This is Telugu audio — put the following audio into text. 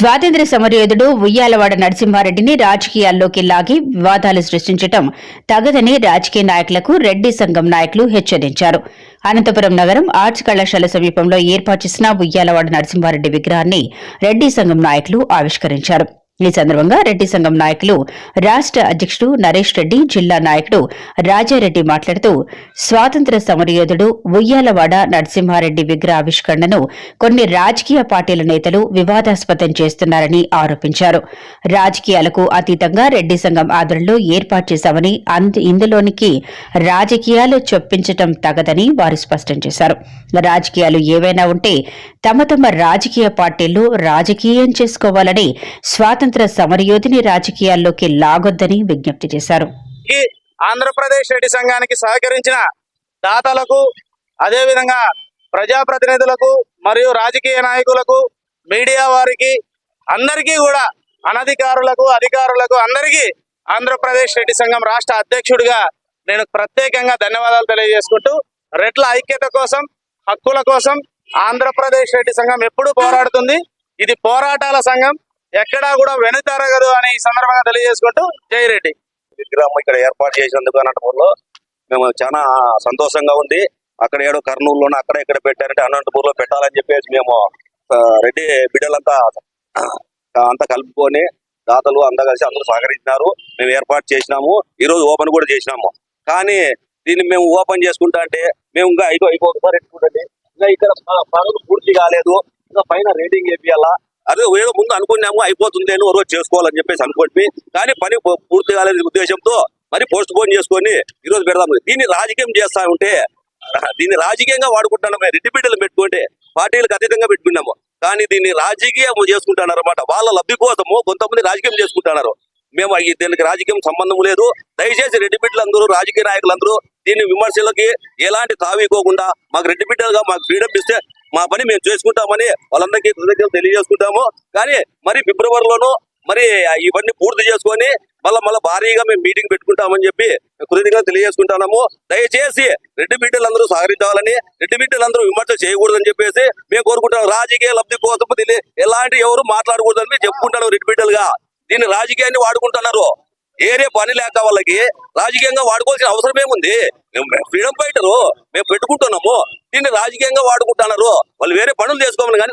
స్వాతంత్ర్య సమరయోధుడు ఉయ్యాలవాడ నరసింహారెడ్డిని రాజకీయాల్లోకి లాగి వివాదాలు సృష్టించటం తగదని రాజకీయ నాయకులకు రెడ్డి సంఘం నాయకులు హెచ్చరించారు. అనంతపురం నగరం ఆర్ట్స్ కళాశాల సమీపంలో ఏర్పాటు చేసిన ఉయ్యాలవాడ నరసింహారెడ్డి విగ్రహాన్ని రెడ్డి సంఘం నాయకులు ఆవిష్కరించారు. ఈ సందర్భంగా రెడ్డి సంఘం నాయకులు రాష్ట్ర అధ్యక్షుడు నరేష్ రెడ్డి జిల్లా నాయకుడు రాజారెడ్డి మాట్లాడుతూ స్వాతంత్ర సమరయోధుడు ఉయ్యాలవాడ నరసింహారెడ్డి విగ్రహ ఆవిష్కరణను కొన్ని రాజకీయ పార్టీల నేతలు వివాదాస్పదం చేస్తున్నారని ఆరోపించారు. రాజకీయాలకు అతీతంగా రెడ్డి సంఘం ఆధ్వర్యంలో ఏర్పాటు చేశామని ఇందులోనికి రాజకీయాలు చొప్పించటం తగదని వారు స్పష్టం చేశారు. రాజకీయాలు ఏవైనా ఉంటే తమ తమ రాజకీయ పార్టీలు రాజకీయం చేసుకోవాలని స్వాతంత్ర సమరయోధిని రాజకీయాల్లోకి లాగొద్దని విజ్ఞప్తి చేశారు. ఆంధ్రప్రదేశ్ రెడ్డి సంఘానికి సహకరించిన దాతలకు అదేవిధంగా ప్రజాప్రతినిధులకు మరియు రాజకీయ నాయకులకు మీడియా వారికి అందరికీ కూడా అనధికారులకు అధికారులకు అందరికీ ఆంధ్రప్రదేశ్ రెడ్డి సంఘం రాష్ట్ర అధ్యక్షుడిగా నేను ప్రత్యేకంగా ధన్యవాదాలు తెలియజేసుకుంటూ రెట్ల ఐక్యత కోసం హక్కుల కోసం ఆంధ్రప్రదేశ్ రెడ్డి సంఘం ఎప్పుడూ పోరాడుతుంది. ఇది పోరాటాల సంఘం. ఎక్కడా కూడా వెనుతరగదు అని ఈ సందర్భంగా తెలియజేసుకుంటూ జై రెడ్డి. విగ్రహం ఇక్కడ ఏర్పాటు చేసినందుకు అనంతపూర్లో మేము చాలా సంతోషంగా ఉంది. అక్కడ ఏడో కర్నూలులోనే అక్కడ ఇక్కడ పెట్టారంటే అనంతపూర్లో పెట్టాలని చెప్పేసి మేము రెడ్డి బిడ్డలంతా అంతా కలుపుకొని దాతలు అంతా కలిసి అందరూ సహకరించినారు. మేము ఏర్పాటు చేసినాము. ఈ రోజు ఓపెన్ కూడా చేసినాము. కానీ దీన్ని మేము ఓపెన్ చేసుకుంటా అంటే మేము ఇంకా అయిపో ఇంకొకసారి ఎట్టుకుంటే ఇంకా ఇక్కడ పనులు పూర్తి కాలేదు. ఇంకా పైన రేటింగ్ వేపియాలా. అదే ఏదో ముందు అనుకున్నాము అయిపోతుంది అని రోజు చేసుకోవాలని చెప్పేసి అనుకోండి. కానీ పని పూర్తి కాలేదు ఉద్దేశంతో మరి పోస్ట్ పోన్ చేసుకొని ఈరోజు పెడదాం. దీన్ని రాజకీయం చేస్తా ఉంటే దీన్ని రాజకీయంగా వాడుకుంటున్నాము రెడ్డి బిడ్డలు పెట్టుకుంటే పార్టీలకు అతీతంగా పెట్టుకున్నాము. కానీ దీన్ని రాజకీయం చేసుకుంటున్నారు అనమాట వాళ్ళ లబ్ధి కోసము కొంతమంది రాజకీయం చేసుకుంటున్నారు. మేము దీనికి రాజకీయం సంబంధం లేదు. దయచేసి రెడ్డి బిడ్డలందరూ రాజకీయ నాయకులందరూ దీన్ని విమర్శలకి ఎలాంటి తావీకోకుండా మాకు రెడ్డి బిడ్డలుగా మాకు ఫ్రీడమ్ ఇస్తే మా పని మేము చేసుకుంటామని వాళ్ళందరికీ కృతజ్ఞతలు తెలియజేసుకుంటాము. కానీ మరి ఫిబ్రవరిలోనూ మరి ఇవన్నీ పూర్తి చేసుకొని మళ్ళీ మళ్ళీ భారీగా మేము మీటింగ్ పెట్టుకుంటామని చెప్పి కృతజ్ఞతలు తెలియజేసుకుంటున్నాము. దయచేసి రెడ్డి బిడ్డలందరూ సహకరించాలని రెడ్డి బిడ్డలందరూ విమర్శ చేయకూడదని చెప్పేసి మేము కోరుకుంటాం రాజకీయ లబ్ధి కోసం దీన్ని ఎలాంటి ఎవరు మాట్లాడకూడదని చెప్పుకుంటాను రెడ్డి బిడ్డలుగా. దీన్ని రాజకీయాన్ని వాడుకుంటున్నారు. ఏరే పని లేక వాళ్ళకి రాజకీయంగా వాడుకోవాల్సిన అవసరం ఏముంది? మేము ఫ్రీడమ్ ఫైటరు. మేము పెట్టుకుంటున్నాము. దీన్ని రాజకీయంగా వాడుకుంటున్నారు. వాళ్ళు వేరే పనులు చేసుకోమని కానీ